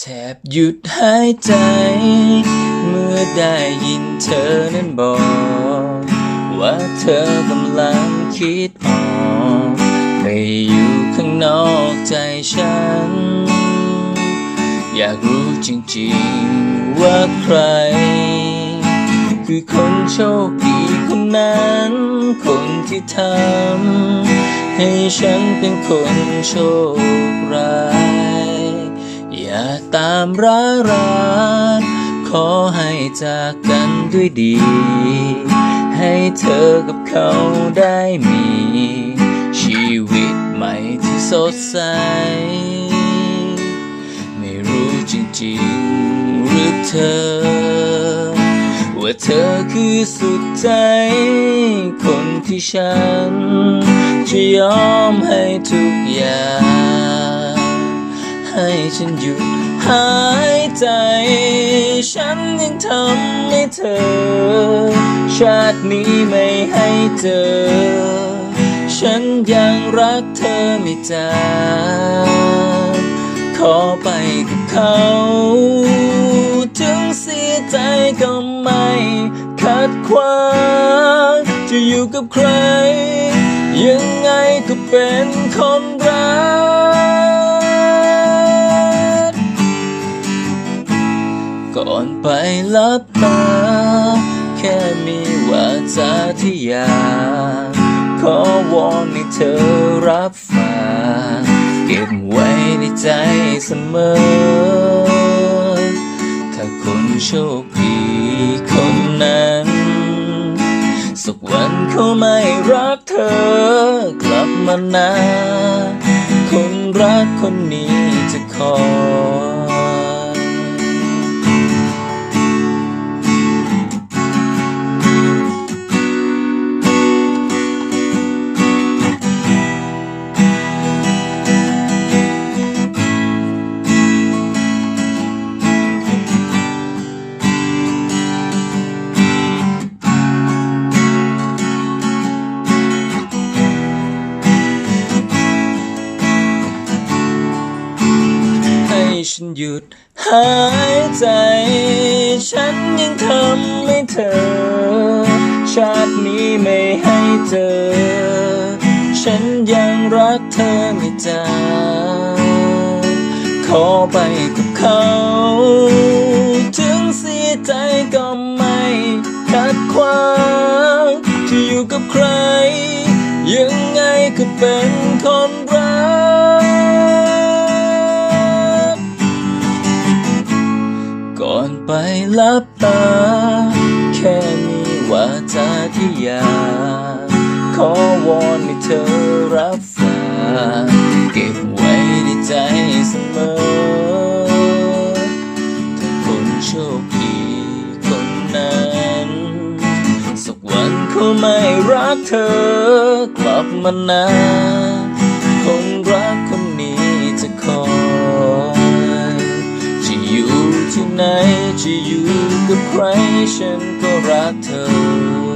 แทบหยุดหายใจ เมื่อได้ยินเธอนั้นบอก ว่าเธอกำลังคิดออกไปอยู่ข้างนอกใจฉัน อยากรู้จริงๆว่าใคร คือคนโชคดีคนนั้น คนที่ทำให้ฉันเป็นคนโชคร้าย ตามร้ารักขอให้จากกันด้วยดี ให้เธอกับเขาได้มี ชีวิตใหม่ที่สดใส ไม่รู้จริงๆหรือเธอ ว่าเธอคือสุดใจ คนที่ฉัน จะยอมให้ทุกอย่าง ฉันหยุดหายใจ ฉันยังทำให้เธอ ชาตินี้ไม่ให้เจอ ฉันยังรักเธอไม่จางขอไปกับเขา ถึงเสียใจก็ไม่ขัดขวางจะอยู่กับใคร ยังไงก็เป็นคนรัก ก่อนไปลับตา แค่มีวาจาที่อยากขอวอนให้เธอรับฟังเก็บไว้ในใจเสมอ ถ้าคนโชคดีคนนั้น สักวันเขาไม่รักเธอกลับมานะคนรักคนนี้จะคอย ฉันหยุดหายใจ ฉันยังทำให้เธอ ชาตินี้ไม่ให้เจอ ฉันยังรักเธอไม่จางขอไปกับเขา ถึงเสียใจก็ไม่ขัดขวางจะอยู่กับใคร ยังไงก็เป็นคน บตา แค่มีวาจาที่อยากขอวอนให้เธอรับฟังเก็บไว้ในใจเสมอถ้าคนโชคดีคนนั้น สักวันเขาไม่รักเธอกลับมานะ ที่อยู่กับใครฉันก็รักเธอ